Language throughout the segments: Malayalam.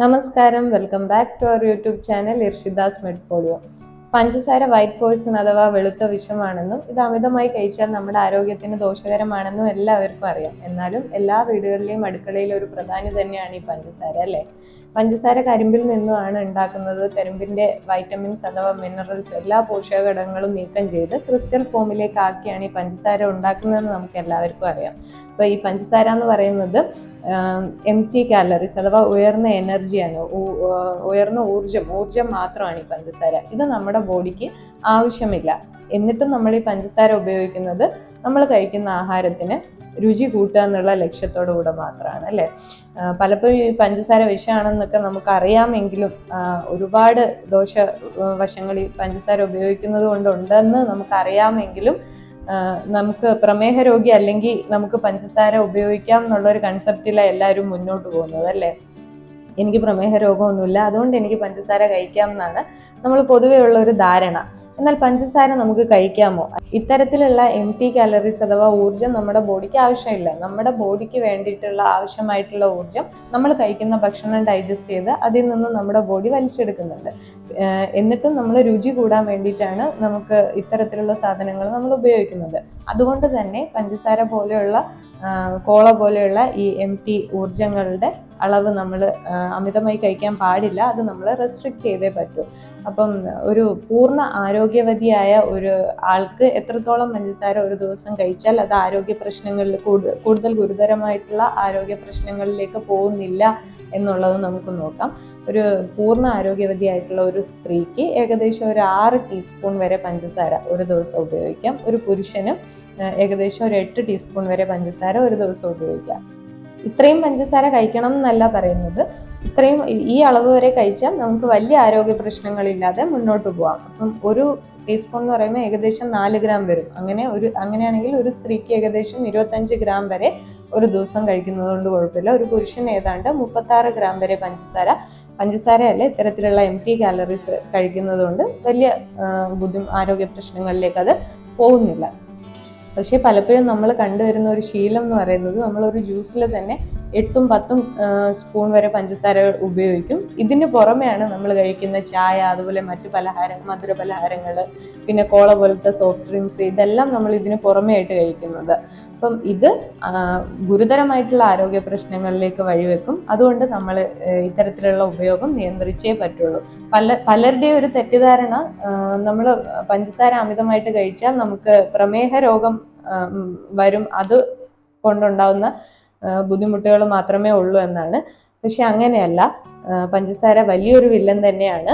നമസ്കാരം. Welcome back to our YouTube channel Irshidas മെഡ്പോളിയോ. പഞ്ചസാര വൈറ്റ് പോയിസൺ അഥവാ വെളുത്ത വിഷമാണെന്നും ഇത് അമിതമായി കഴിച്ചാൽ നമ്മുടെ ആരോഗ്യത്തിന് ദോഷകരമാണെന്നും എല്ലാവർക്കും അറിയാം. എന്നാലും എല്ലാ വീടുകളിലെയും അടുക്കളയിലെ ഒരു പ്രധാനി തന്നെയാണ് ഈ പഞ്ചസാര അല്ലേ? പഞ്ചസാര കരിമ്പിൽ നിന്നുമാണ് ഉണ്ടാക്കുന്നത്. കരിമ്പിന്റെ വൈറ്റമിൻസ് അഥവാ മിനറൽസ് എല്ലാ പോഷക ഘടകങ്ങളും നീക്കം ചെയ്ത് ക്രിസ്റ്റൽ ഫോമിലേക്ക് ആക്കിയാണ് ഈ പഞ്ചസാര ഉണ്ടാക്കുന്നതെന്ന് നമുക്ക് എല്ലാവർക്കും അറിയാം. അപ്പോൾ ഈ പഞ്ചസാര എന്ന് പറയുന്നത് എം ടി കാലറീസ് അഥവാ ഉയർന്ന എനർജിയാണ് ഉയർന്ന ഊർജം ഊർജം മാത്രമാണ് ഈ പഞ്ചസാര. ഇത് നമ്മുടെ ബോഡിക്ക് ആവശ്യമില്ല. എന്നിട്ടും നമ്മൾ ഈ പഞ്ചസാര ഉപയോഗിക്കുന്നത് നമ്മൾ കഴിക്കുന്ന ആഹാരത്തിന് രുചി കൂട്ടുക എന്നുള്ള ലക്ഷ്യത്തോടു കൂടെ മാത്രമാണ് അല്ലേ? പലപ്പോഴും ഈ പഞ്ചസാര വിഷമാണെന്നൊക്കെ നമുക്കറിയാമെങ്കിലും ഒരുപാട് ദോഷ വശങ്ങൾ ഈ പഞ്ചസാര ഉപയോഗിക്കുന്നത് കൊണ്ടുണ്ടെന്ന് നമുക്കറിയാമെങ്കിലും നമുക്ക് പ്രമേഹ രോഗി അല്ലെങ്കിൽ നമുക്ക് പഞ്ചസാര ഉപയോഗിക്കാം എന്നുള്ള ഒരു കൺസെപ്റ്റിലാണ് എല്ലാവരും മുന്നോട്ട് പോകുന്നത് അല്ലേ? എനിക്ക് പ്രമേഹ രോഗമൊന്നുമില്ല. അതുകൊണ്ട് എനിക്ക് പഞ്ചസാര കഴിക്കാം എന്നാണ് നമ്മൾ പൊതുവേ ഉള്ള ഒരു ധാരണ. എന്നാൽ പഞ്ചസാര നമുക്ക് കഴിക്കാമോ? ഇത്തരത്തിലുള്ള എം ടി കാലറീസ് അഥവാ ഊർജം നമ്മുടെ ബോഡിക്ക് ആവശ്യമില്ല. നമ്മുടെ ബോഡിക്ക് വേണ്ടിയിട്ടുള്ള ആവശ്യമായിട്ടുള്ള ഊർജം നമ്മൾ കഴിക്കുന്ന ഭക്ഷണം ഡൈജസ്റ്റ് ചെയ്ത് അതിൽ നിന്ന് നമ്മുടെ ബോഡി വലിച്ചെടുക്കുന്നുണ്ട്. എന്നിട്ടും നമ്മൾ രുചി കൂടാൻ വേണ്ടിയിട്ടാണ് നമുക്ക് ഇത്തരത്തിലുള്ള സാധനങ്ങൾ നമ്മൾ ഉപയോഗിക്കുന്നത്. അതുകൊണ്ട് തന്നെ പഞ്ചസാര പോലെയുള്ള കോള പോലെയുള്ള ഈ എം ടി ഊർജങ്ങളുടെ അളവ് നമ്മൾ അമിതമായി കഴിക്കാൻ പാടില്ല. അത് നമ്മൾ റെസ്ട്രിക്റ്റ് ചെയ്തേ പറ്റൂ. അപ്പം ഒരു പൂർണ ആരോഗ്യവതിയായ ഒരു ആൾക്ക് എത്രത്തോളം പഞ്ചസാര ഒരു ദിവസം കഴിച്ചാൽ അത് ആരോഗ്യ പ്രശ്നങ്ങളിൽ കൂടുതൽ ഗുരുതരമായിട്ടുള്ള ആരോഗ്യ പ്രശ്നങ്ങളിലേക്ക് പോകുന്നില്ല എന്നുള്ളത് നമുക്ക് നോക്കാം. ഒരു പൂർണ ആരോഗ്യവതിയായിട്ടുള്ള ഒരു സ്ത്രീക്ക് ഏകദേശം ഒരു ആറ് ടീസ്പൂൺ വരെ പഞ്ചസാര ഒരു ദിവസം ഉപയോഗിക്കാം. ഒരു പുരുഷനും ഏകദേശം ഒരു എട്ട് ടീസ്പൂൺ വരെ പഞ്ചസാര ഒരു ദിവസം ഉപയോഗിക്കാം ഇത്രയും പഞ്ചസാര കഴിക്കണം എന്നല്ല പറയുന്നത്. ഇത്രയും ഈ- ഈ അളവ് വരെ കഴിച്ചാൽ നമുക്ക് വലിയ ആരോഗ്യ പ്രശ്നങ്ങളില്ലാതെ മുന്നോട്ട് പോവാം. അപ്പം ഒരു ടീസ്പൂൺ എന്ന് പറയുമ്പോൾ ഏകദേശം നാല് ഗ്രാം വരും. അങ്ങനെ ഒരു അങ്ങനെയാണെങ്കിൽ ഒരു സ്ത്രീക്ക് ഏകദേശം ഇരുപത്തഞ്ച് ഗ്രാം വരെ ഒരു ദിവസം കഴിക്കുന്നത് കൊണ്ട് കുഴപ്പമില്ല. ഒരു പുരുഷൻ ഏതാണ്ട് മുപ്പത്താറ് ഗ്രാം വരെ പഞ്ചസാര പഞ്ചസാരയല്ല ഇത്തരത്തിലുള്ള എം ടി കാലറീസ് കഴിക്കുന്നത് കൊണ്ട് വലിയ ബുദ്ധി ആരോഗ്യ പ്രശ്നങ്ങളിലേക്ക് അത് പോകുന്നില്ല. പക്ഷേ പലപ്പോഴും നമ്മൾ കണ്ടുവരുന്ന ഒരു ശീലം എന്ന് പറയുന്നത് നമ്മളൊരു ജ്യൂസിൽ തന്നെ എട്ടും പത്തും സ്പൂൺ വരെ പഞ്ചസാര ഉപയോഗിക്കും. ഇതിന് പുറമെയാണ് നമ്മൾ കഴിക്കുന്ന ചായ അതുപോലെ മറ്റു പലഹാരം മധുര പലഹാരങ്ങൾ പിന്നെ കോള പോലത്തെ സോഫ്റ്റ് ഡ്രിങ്ക്സ് ഇതെല്ലാം നമ്മൾ ഇതിന് പുറമേ ആയിട്ട് കഴിക്കുന്നത്. അപ്പം ഇത് ഗുരുതരമായിട്ടുള്ള ആരോഗ്യ പ്രശ്നങ്ങളിലേക്ക് വഴിവെക്കും. അതുകൊണ്ട് നമ്മൾ ഇത്തരത്തിലുള്ള ഉപയോഗം നിയന്ത്രിച്ചേ പറ്റുള്ളൂ. പല പലരുടെയും ഒരു തെറ്റിദ്ധാരണ നമ്മൾ പഞ്ചസാര അമിതമായിട്ട് കഴിച്ചാൽ നമുക്ക് പ്രമേഹ രോഗം വരും. അത് കൊണ്ടുണ്ടാവുന്ന ബുദ്ധിമുട്ടുകൾ മാത്രമേ ഉള്ളൂ എന്നാണ്. പക്ഷെ അങ്ങനെയല്ല. പഞ്ചസാര വലിയൊരു വില്ലൻ തന്നെയാണ്.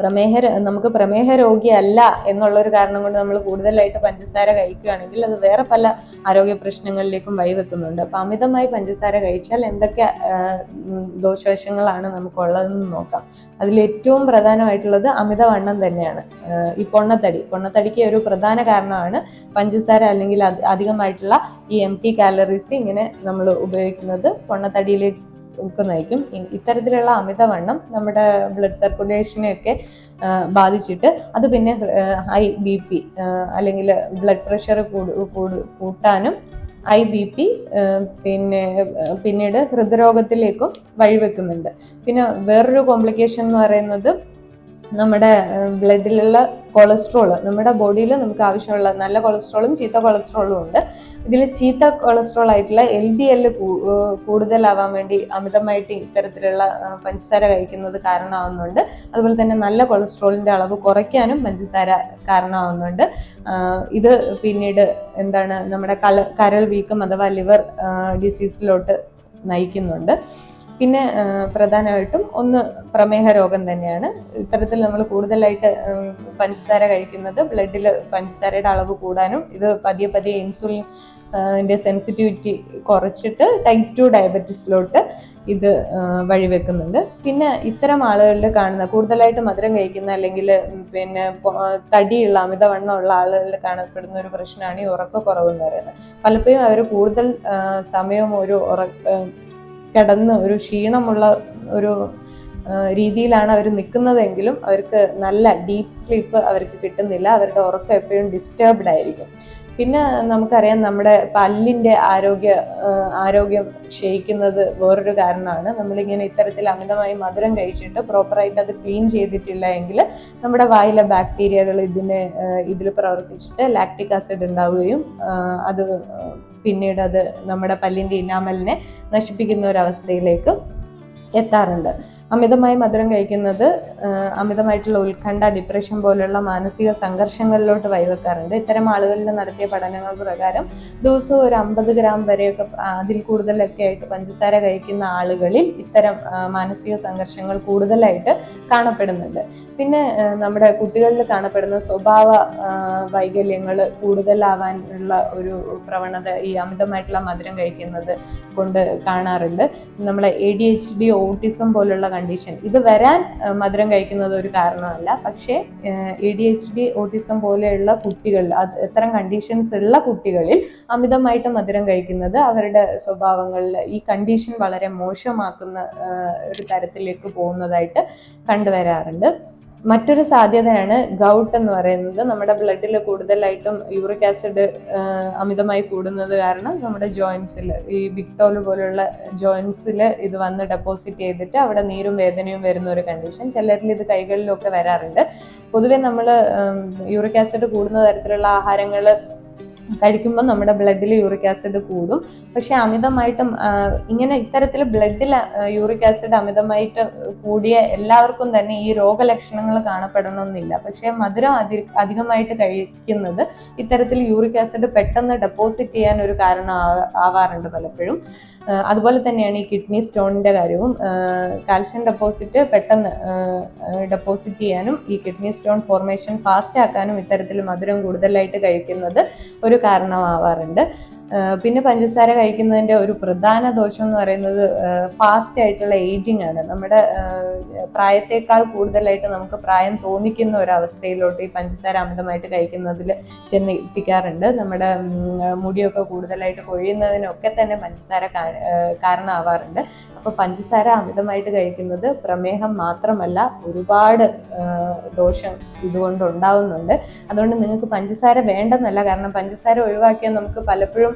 പ്രമേഹ നമുക്ക് പ്രമേഹ രോഗിയല്ല എന്നുള്ളൊരു കാരണം കൊണ്ട് നമ്മൾ കൂടുതലായിട്ട് പഞ്ചസാര കഴിക്കുകയാണെങ്കിൽ അത് വേറെ പല ആരോഗ്യ പ്രശ്നങ്ങളിലേക്കും വഴിവെക്കുന്നുണ്ട് അപ്പം അമിതമായി പഞ്ചസാര കഴിച്ചാൽ എന്തൊക്കെ ദോഷവശങ്ങളാണ് നമുക്കുള്ളതെന്ന് നോക്കാം. അതിൽ ഏറ്റവും പ്രധാനമായിട്ടുള്ളത് അമിതവണ്ണം തന്നെയാണ്. ഈ പൊണ്ണത്തടി. പൊണ്ണത്തടിക്ക് ഒരു പ്രധാന കാരണമാണ് പഞ്ചസാര അല്ലെങ്കിൽ അധികമായിട്ടുള്ള ഈ എം ടി കാലറീസ് ഇങ്ങനെ നമ്മൾ ഉപയോഗിക്കുന്നത്. പൊണ്ണത്തടിയിലേക്ക് നയിക്കും ഇത്തരത്തിലുള്ള അമിതവണ്ണം നമ്മുടെ ബ്ലഡ് സർക്കുലേഷനെയൊക്കെ ബാധിച്ചിട്ട് അത് പിന്നെ ഹൈ ബി പി അല്ലെങ്കിൽ ബ്ലഡ് പ്രഷർ കൂട്ടാനും ഐ ബി പി പിന്നെ പിന്നീട് ഹൃദ്രോഗത്തിലേക്കും വഴിവെക്കുന്നുണ്ട്. പിന്നെ വേറൊരു കോംപ്ലിക്കേഷൻ എന്ന് പറയുന്നത് നമ്മുടെ ബ്ലഡിലുള്ള കൊളസ്ട്രോൾ നമ്മുടെ ബോഡിയിൽ നമുക്ക് ആവശ്യമുള്ള നല്ല കൊളസ്ട്രോളും ചീത്ത കൊളസ്ട്രോളും ഉണ്ട്. ഇതിൽ ചീത്ത കൊളസ്ട്രോൾ ആയിട്ടുള്ള എൽ ഡി എൽ കൂടുതലാവാൻ വേണ്ടി അമിതമായിട്ട് ഇത്തരത്തിലുള്ള പഞ്ചസാര കഴിക്കുന്നത് കാരണമാവുന്നുണ്ട്. അതുപോലെ തന്നെ നല്ല കൊളസ്ട്രോളിന്റെ അളവ് കുറയ്ക്കാനും പഞ്ചസാര കാരണമാവുന്നുണ്ട്. ഇത് പിന്നീട് എന്താണ് നമ്മുടെ കല കരൾ വീക്കം അഥവാ ലിവർ ഡിസീസിലോട്ട് നയിക്കുന്നുണ്ട്. പിന്നെ പ്രധാനമായിട്ടും ഒന്ന് പ്രമേഹ രോഗം തന്നെയാണ്. ഇത്തരത്തിൽ നമ്മൾ കൂടുതലായിട്ട് പഞ്ചസാര കഴിക്കുന്നത് ബ്ലഡിൽ പഞ്ചസാരയുടെ അളവ് കൂടാനും ഇത് പതിയെ പതിയെ ഇൻസുലിൻ ന്റെ സെൻസിറ്റിവിറ്റി കുറച്ചിട്ട് ടൈപ്പ് ടു ഡയബറ്റീസിലോട്ട് ഇത് വഴിവെക്കുന്നുണ്ട്. പിന്നെ ഇത്തരം ആളുകളിൽ കാണുന്ന കൂടുതലായിട്ട് മധുരം കഴിക്കുന്ന അല്ലെങ്കിൽ പിന്നെ തടിയുള്ള അമിതവണ്ണമുള്ള ആളുകളിൽ കാണപ്പെടുന്ന ഒരു പ്രശ്നമാണ് ഈ ഉറക്കക്കുറവ് എന്ന് പറയുന്നത്. പലപ്പോഴും അവർ കൂടുതൽ സമയം ഒരു ഉറക്ക കിടന്ന് ഒരു ക്ഷീണമുള്ള ഒരു രീതിയിലാണ് അവർ നിൽക്കുന്നതെങ്കിലും അവർക്ക് നല്ല ഡീപ്പ് സ്ലീപ്പ് അവർക്ക് കിട്ടുന്നില്ല. അവരുടെ ഉറക്കം എപ്പോഴും ഡിസ്റ്റർബ്ഡ് ആയിരിക്കും. പിന്നെ നമുക്കറിയാം നമ്മുടെ പല്ലിന്റെ ആരോഗ്യ ആരോഗ്യം ക്ഷയിക്കുന്നത് വേറൊരു കാരണമാണ്. നമ്മളിങ്ങനെ ഇത്തരത്തിൽ അമിതമായി മധുരം കഴിച്ചിട്ട് പ്രോപ്പറായിട്ട് അത് ക്ലീൻ ചെയ്തിട്ടില്ല എങ്കിൽ നമ്മുടെ വായിലെ ബാക്ടീരിയകൾ ഇതിനെ ഇതിൽ പ്രവർത്തിച്ചിട്ട് ലാക്ടിക് ആസിഡ് ഉണ്ടാവുകയും അത് പിന്നീട് അത് നമ്മുടെ പല്ലിന്റെ ഇനാമലിനെ നശിപ്പിക്കുന്ന ഒരു അവസ്ഥയിലേക്ക് എത്താറുണ്ട്. അമിതമായി മധുരം കഴിക്കുന്നത് അമിതമായിട്ടുള്ള ഉത്കണ്ഠ ഡിപ്രഷൻ പോലുള്ള മാനസിക സംഘർഷങ്ങളിലോട്ട് വഴിവെക്കാറുണ്ട് ഇത്തരം ആളുകളിൽ നടത്തിയ പഠനങ്ങൾ പ്രകാരം ദിവസവും ഒരു അമ്പത് ഗ്രാം വരെയൊക്കെ അതിൽ കൂടുതലൊക്കെ ആയിട്ട് പഞ്ചസാര കഴിക്കുന്ന ആളുകളിൽ ഇത്തരം മാനസിക സംഘർഷങ്ങൾ കൂടുതലായിട്ട് കാണപ്പെടുന്നുണ്ട്. പിന്നെ നമ്മുടെ കുട്ടികളിൽ കാണപ്പെടുന്ന സ്വഭാവ വൈകല്യങ്ങൾ കൂടുതലാവാനുള്ള ഒരു പ്രവണത ഈ അമിതമായിട്ടുള്ള മധുരം കഴിക്കുന്നത് കൊണ്ട് കാണാറുണ്ട്. നമ്മളെ A D H D autism പോലുള്ള കണ്ടീഷൻ ഇത് വരാൻ മധുരം കഴിക്കുന്നത് ഒരു കാരണമല്ല. പക്ഷേ A D H D autism പോലെയുള്ള കുട്ടികളിൽ അത് ഇത്തരം കണ്ടീഷൻസ് ഉള്ള കുട്ടികളിൽ അമിതമായിട്ട് മധുരം കഴിക്കുന്നത് അവരുടെ സ്വഭാവങ്ങളിൽ ഈ കണ്ടീഷൻ വളരെ മോശമാക്കുന്ന ഒരു തരത്തിലേക്ക് പോകുന്നതായിട്ട് കണ്ടുവരാറുണ്ട്. മറ്റൊരു സാധ്യതയാണ് ഗൗട്ട് എന്ന് പറയുന്നത്. നമ്മുടെ ബ്ലഡിൽ കൂടുതലായിട്ടും യൂറിക് ആസിഡ് അമിതമായി കൂടുന്നത് കാരണം നമ്മുടെ ജോയിൻസിൽ ഈ ബിക്ടോൽ പോലുള്ള ജോയിൻസിൽ ഇത് വന്ന് ഡെപ്പോസിറ്റ് ചെയ്തിട്ട് അവിടെ നീരും വേദനയും വരുന്ന ഒരു കണ്ടീഷൻ ചിലരിൽ ഇത് കൈകളിലൊക്കെ വരാറുണ്ട്. പൊതുവെ നമ്മൾ യൂറിക് ആസിഡ് കൂടുന്ന തരത്തിലുള്ള ആഹാരങ്ങൾ കഴിക്കുമ്പോൾ നമ്മുടെ ബ്ലഡിൽ യൂറിക് ആസിഡ് കൂടും. പക്ഷെ അമിതമായിട്ടും ഇങ്ങനെ ഇത്തരത്തിൽ ബ്ലഡിൽ യൂറിക് ആസിഡ് അമിതമായിട്ട് കൂടിയ എല്ലാവർക്കും തന്നെ ഈ രോഗലക്ഷണങ്ങൾ കാണപ്പെടണമെന്നില്ല പക്ഷേ മധുരം അധി അധികമായിട്ട് കഴിക്കുന്നത് ഇത്തരത്തിൽ യൂറിക് ആസിഡ് പെട്ടെന്ന് ഡെപ്പോസിറ്റ് ചെയ്യാൻ ഒരു കാരണം ആവാറുണ്ട് പലപ്പോഴും. അതുപോലെ തന്നെയാണ് ഈ കിഡ്നി സ്റ്റോണിന്റെ കാര്യവും. കാൽഷ്യം ഡെപ്പോസിറ്റ് പെട്ടെന്ന് ഡെപ്പോസിറ്റ് ചെയ്യാനും ഈ കിഡ്നി സ്റ്റോൺ ഫോർമേഷൻ ഫാസ്റ്റ് ആക്കാനും ഇത്തരത്തിൽ മധുരം കൂടുതലായിട്ട് കഴിക്കുന്നത് ഒരു കാരണമാവാറുണ്ട്. പിന്നെ പഞ്ചസാര കഴിക്കുന്നതിന്റെ ഒരു പ്രധാന ദോഷം എന്ന് പറയുന്നത് ഫാസ്റ്റ് ആയിട്ടുള്ള ഏജിങ് ആണ്. നമ്മുടെ പ്രായത്തെക്കാൾ കൂടുതലായിട്ട് നമുക്ക് പ്രായം തോന്നിക്കുന്ന ഒരവസ്ഥയിലോട്ട് ഈ പഞ്ചസാര അമിതമായിട്ട് കഴിക്കുന്നതിൽ ചെന്ന് എത്തിക്കാറുണ്ട് നമ്മുടെ മുടിയൊക്കെ കൂടുതലായിട്ട് കൊഴിയുന്നതിനൊക്കെ തന്നെ പഞ്ചസാര കാരണമാവാറുണ്ട്. അപ്പോൾ പഞ്ചസാര അമിതമായിട്ട് കഴിക്കുന്നത് പ്രമേഹം മാത്രമല്ല ഒരുപാട് ദോഷം ഇതുകൊണ്ട് ഉണ്ടാവുന്നുണ്ട് അതുകൊണ്ട് നിങ്ങൾക്ക് പഞ്ചസാര വേണ്ടെന്നല്ല കാരണം പഞ്ചസാര ഒഴിവാക്കിയാൽ നമുക്ക് പലപ്പോഴും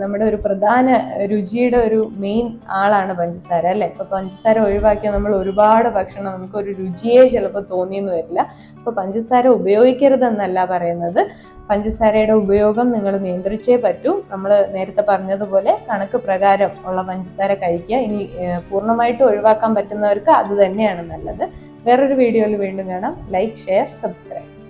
നമ്മുടെ ഒരു പ്രധാന രുചിയുടെ ഒരു മെയിൻ ആളാണ് പഞ്ചസാര അല്ലേ? ഇപ്പൊ പഞ്ചസാര ഒഴിവാക്കിയാൽ നമ്മൾ ഒരുപാട് ഭക്ഷണം നമുക്ക് ഒരു രുചിയെ ചിലപ്പോൾ തോന്നിയെന്ന് വരില്ല. അപ്പോൾ പഞ്ചസാര ഉപയോഗിക്കരുതെന്നല്ല പറയുന്നത്. പഞ്ചസാരയുടെ ഉപയോഗം നിങ്ങൾ നിയന്ത്രിച്ചേ പറ്റൂ. നമ്മൾ നേരത്തെ പറഞ്ഞതുപോലെ കണക്ക് പ്രകാരം ഉള്ള പഞ്ചസാര കഴിക്കുക. ഇനി പൂർണമായിട്ട് ഒഴിവാക്കാൻ പറ്റുന്നവർക്ക് അത് തന്നെയാണ് നല്ലത്. വേറൊരു വീഡിയോയിൽ വീണ്ടും കാണാം. Like share subscribe